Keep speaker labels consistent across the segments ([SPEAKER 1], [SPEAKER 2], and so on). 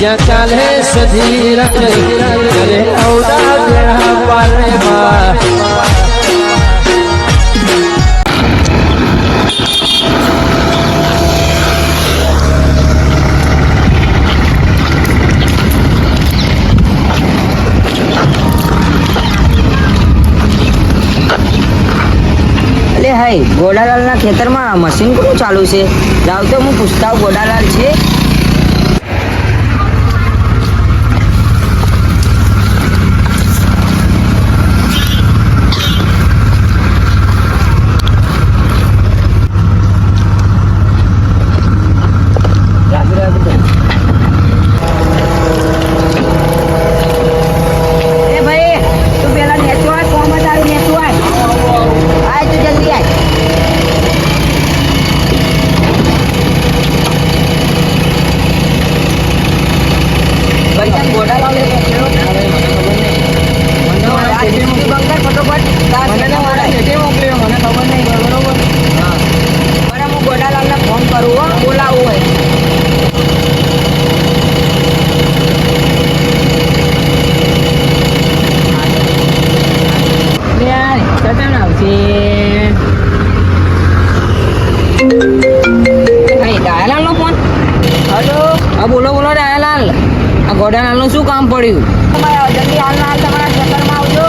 [SPEAKER 1] જ્યાં ચાલે સધી કરે ઔડા બેડા પારે
[SPEAKER 2] ગોડાલાલના ખેતરમાં મશીન કોનું ચાલુ છે? જાવ તો હું પૂછતા ગોડાલાલ છે રાબી રાબી કર. એ ભાઈ તું પેલા નેચો આય કોમ જ આવી નેચો આય આય તું જલ્દી આય ભાઈ તને ગોડા લાવ લે મને આ ટીવી બંધ કર ફટોફટ તાર મને મારા હેઠે મોકલ્યો મને ખબર નહીં બરોબર હા બરાબર હું ગોડાલાલને ફોન કરું હો બોલાવું હોય યાર કટાણ આવશે ભાઈ ડાયાલાલનો ફોન હલો હા બોલો બોલો ડાયાલાલ આ શું કામ પડ્યું? જલ્દી હાલના હાલ તમારા ખેતરમાં આવજો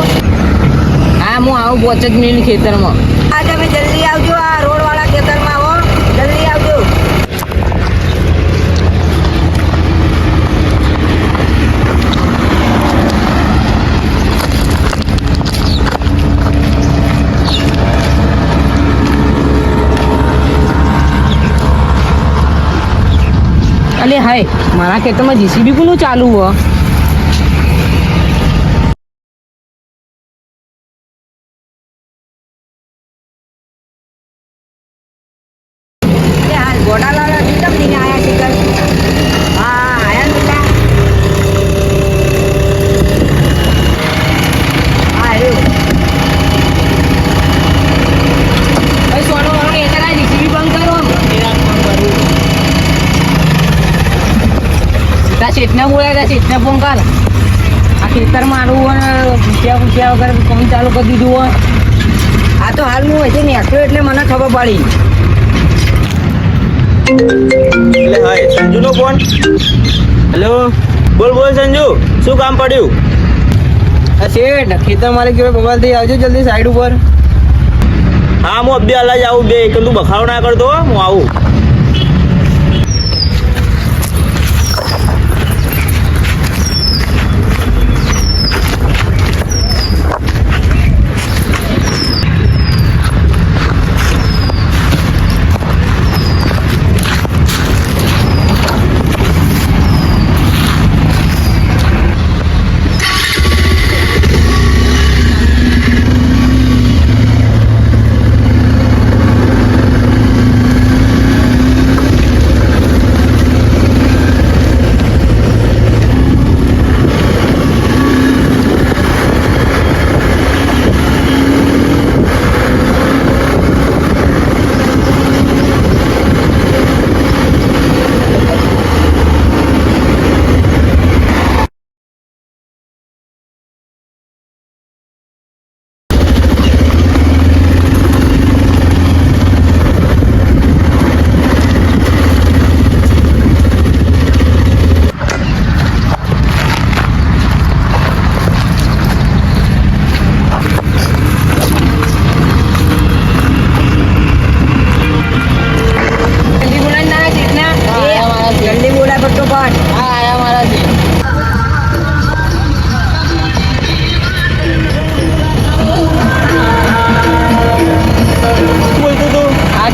[SPEAKER 2] હા હું આવું પાંચ જ મિનિટ ખેતરમાં. હા તમે જલ્દી આવજો આ રોડવાળા ખેતરમાં આવો જલ્દી આવજો. અલે હાય. મારા ખેતરમાં જીસીબી કોનું ચાલુ હો ગોડાલાલ હજી કેમ નહીં આયા છે કઈ? હા આયા ને બેટા? હા આવ્યું. ભાઈ સોનું વાળું એ જરા જીસીબી બંધ કરો તા શેઠને બોલાય પોંકાર આ ખેતર મારું અને ભૂસ્યા ભૂસ્યા વગર કોણ ચાલુ કરી દીધું હોય. આ તો હાલ હું હજી નીકળ્યો એટલે મને ખબર પડી.
[SPEAKER 3] એટલે હાય સંજુનો ફોન હેલો બોલ બોલ સંજુ શું કામ પડ્યું?
[SPEAKER 1] શેઠ ખેતર માલિક જોડે થઈ આવજો જલ્દી સાઈડ ઉપર.
[SPEAKER 3] હા હું અબ્બે અલા જ આવું બે તું બખાડો ના કરતો હું આવું.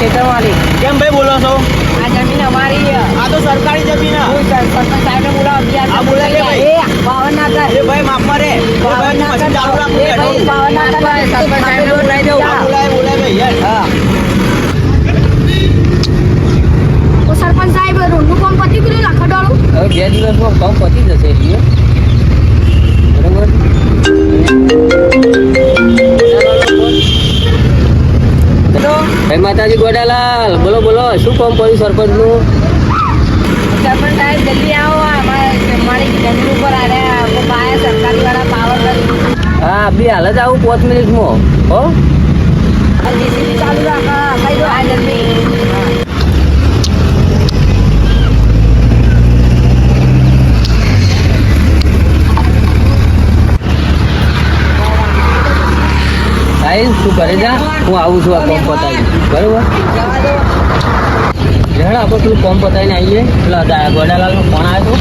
[SPEAKER 2] આ
[SPEAKER 3] કેમ ભાઈ બોલો છો
[SPEAKER 2] આ જમીન અમારી
[SPEAKER 3] આ તો સરકારી જમીન
[SPEAKER 2] સરપંચ સાહેબને બોલાવો, અગિયાર
[SPEAKER 3] હા, બોલાય લે ભાઈ.
[SPEAKER 2] એ, ના કર.
[SPEAKER 3] એ ભાઈ માફ કરે એ
[SPEAKER 2] ના
[SPEAKER 3] મશીન ચાલુ રાખો
[SPEAKER 2] એ ભાઈ,
[SPEAKER 3] બેઠો.
[SPEAKER 2] ના કર. સરપંચ સાહેબને બોલાવી.
[SPEAKER 3] હા, બોલાય બોલાય ભાઈ યાર
[SPEAKER 2] હા.
[SPEAKER 4] ઓ સરપંચ સાહેબ રોડનું કામ પતી ગયું લાખડાળું
[SPEAKER 1] હવે બે દિવસમાં કામ પતી જશે ભાઈ માતાજી ગોડાલાલ બોલો બોલો શું કોમ પડ્યું સરપંચનું?
[SPEAKER 2] સરપંચ સાહેબ જલ્દી આવો. મારી
[SPEAKER 1] જમીન ઉપર આવ્યા સરકાર દ્વારા પાવર હા આપણી હાલત આવું પાંચ મિનિટમાં હો.
[SPEAKER 5] ચાલુ રાખો. કઈ દો
[SPEAKER 1] આ જલ્દી. તું કરે જા, હું આવું છું આ કોમ પતાવી બરોબર? હેડ આપણે પેલું કોમ પતાવીને આવીએ. પેલા ગોડાલાલનો ફોન આવ્યો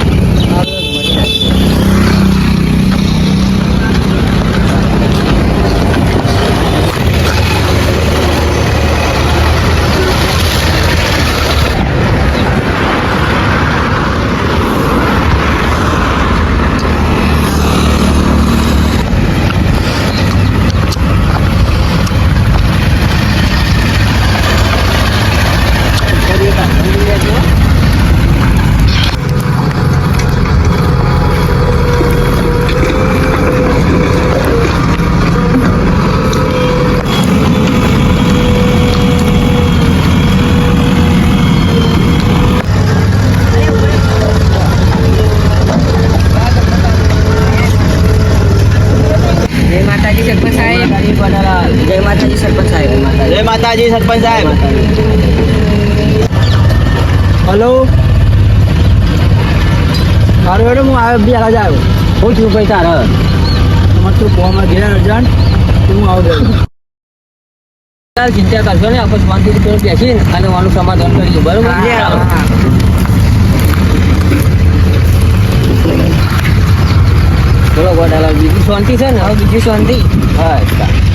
[SPEAKER 1] જય માતાજી સરપંચ સાહેબ
[SPEAKER 5] જય માતાજી સરપંચ સાહેબ
[SPEAKER 3] જય માતાજી સરપંચ સાહેબ.
[SPEAKER 5] હલો? સારું હેડો હું આવ્યો બી હાલ આવ્યો.
[SPEAKER 1] હું છું ભાઈ તારે.
[SPEAKER 5] તમારે શું ફોનમાં ગયા અર્જન્ટ હું આવું
[SPEAKER 1] ચાલ ચિંતા કરશો ને આપણે શાંતિથી પેલું બેસીને અને આનું સમાધાન કરીએ બરોબર? બોલો ગોડાલાલ બીજી શાંતિ છે ને? હવે બીજી શાંતિ. હા.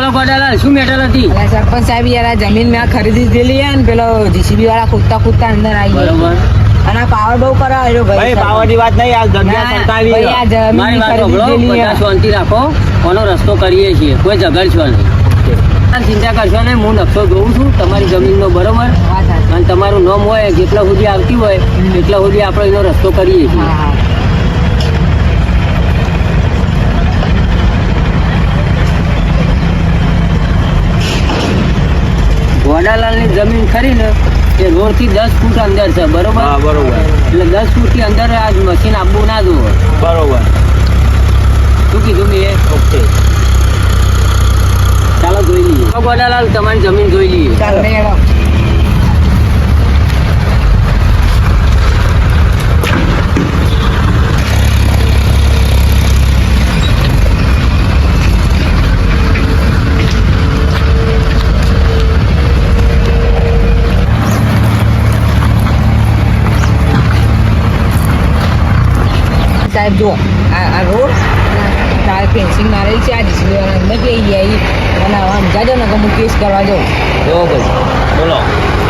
[SPEAKER 1] બોલો ગોડાલાલ શું મેટર હતી?
[SPEAKER 2] સરપંચ સાહેબ યાર આ જમીન મેં ખરીદી દીધી હે ને પેલો જીસીબી વાળા કૂદતા કૂદતા અંદર આવી
[SPEAKER 1] બરોબર.
[SPEAKER 2] અને પાવર બહુ કરાવ્યો
[SPEAKER 3] ભાઈ પાવાની વાત નહીં આ જગ્યા સરકારી
[SPEAKER 2] આ જમીન
[SPEAKER 1] મારી વાત સાંભળો બધા શાંતિ રાખો કોનો રસ્તો કરીએ છીએ કોઈ ઝઘડશો નહીં. ચિંતા કરશો ને હું નકશો જોઉં છું તમારી જમીનનો બરોબર. અને તમારું નામ હોય જેટલા સુધી આવતી હોય એટલા સુધી આપણે એનો રસ્તો કરીએ છીએ.
[SPEAKER 2] હા
[SPEAKER 1] ની જમીન ખરી ને એ રોડથી દસ ફૂટ અંદર છે બરોબર?
[SPEAKER 3] બરોબર.
[SPEAKER 1] એટલે દસ ફૂટથી અંદર આ મશીન આપવું ના જોવે.
[SPEAKER 3] બરોબર.
[SPEAKER 1] શું કીધું મેં? એ?
[SPEAKER 3] ઓકે.
[SPEAKER 1] ચાલો જોઈ લઈએ. તો ગોડાલાલ તમારી જમીન જોઈ લઈએ.
[SPEAKER 2] સાહેબ જો આ રોડ તાર ફેન્સિંગ મારેલી છે આ જીસીબી વાળા અંદર જઈ ગયા અને હવે સમજાજો ને કે હું કેસ કરવા જાઉં.
[SPEAKER 1] જો ભાઈ
[SPEAKER 3] બોલો.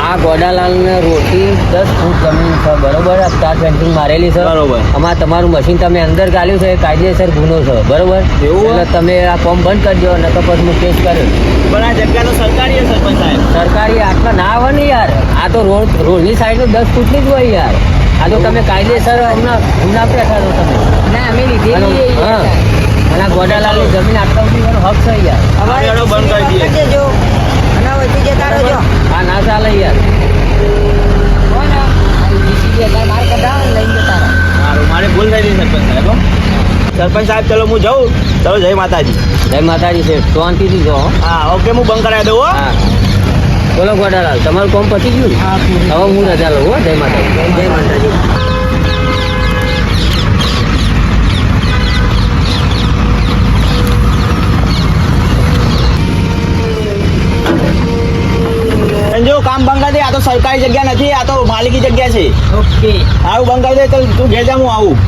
[SPEAKER 1] આ ગોડાલાલને રોટી દસ ફૂટ જમીન છે બરોબર? સ્ટાર પેન્ટિંગ ફેન્સિંગ મારેલી છે.
[SPEAKER 3] બરોબર.
[SPEAKER 1] આમાં તમારું મશીન તમે અંદર ગાલ્યું છે એ કાયદેસર ગુનો છે બરોબર?
[SPEAKER 3] એવું?
[SPEAKER 1] એટલે તમે આ ફોર્મ બંધ કરજો ન તો પછી હું કેસ કર્યો.
[SPEAKER 3] પણ આ જગ્યાનો સરકારી સરપંચ સાહેબ.
[SPEAKER 1] સરકારી આટલા ના આવે ને યાર. આ તો રોડ રોડની સાઈડ દસ ફૂટની જ હોય યાર. આ તો તમે કાયદેસર હમણાં હમણાં બેઠા છો તમે.
[SPEAKER 2] ના અમે લીધેલી
[SPEAKER 1] હા. અને ગોડાલાલની જમીન આટલા સુધી એનો હક છે યાર
[SPEAKER 2] અમારે
[SPEAKER 3] આ બંધ કરી દઈએ.
[SPEAKER 2] જો. અને વચ્ચે જતા રહેજો
[SPEAKER 1] હા ના ચાલે યાર.
[SPEAKER 3] મારે ભૂલ થઈ ગઈ સરપંચ સાહેબ સરપંચ સાહેબ ચલો હું જાઉં. ચલો જય માતાજી.
[SPEAKER 1] જય માતાજી છે શાંતિથી જો હા.
[SPEAKER 3] ઓકે હું બંધ કરાવી દઉં હા.
[SPEAKER 1] બોલો ગોડાલાલ તમારું કામ પતી ગયું? હવે હું રજા લઉં હો જય માતાજી. જય માતાજી.
[SPEAKER 3] સંજુ કામ બંધ કરી દે આ તો સરકારી જગ્યા નથી આ તો માલિકી જગ્યા છે.
[SPEAKER 5] ઓકે.
[SPEAKER 3] આવું બંધ કરી દે તો તું ઘેર જા હું આવું.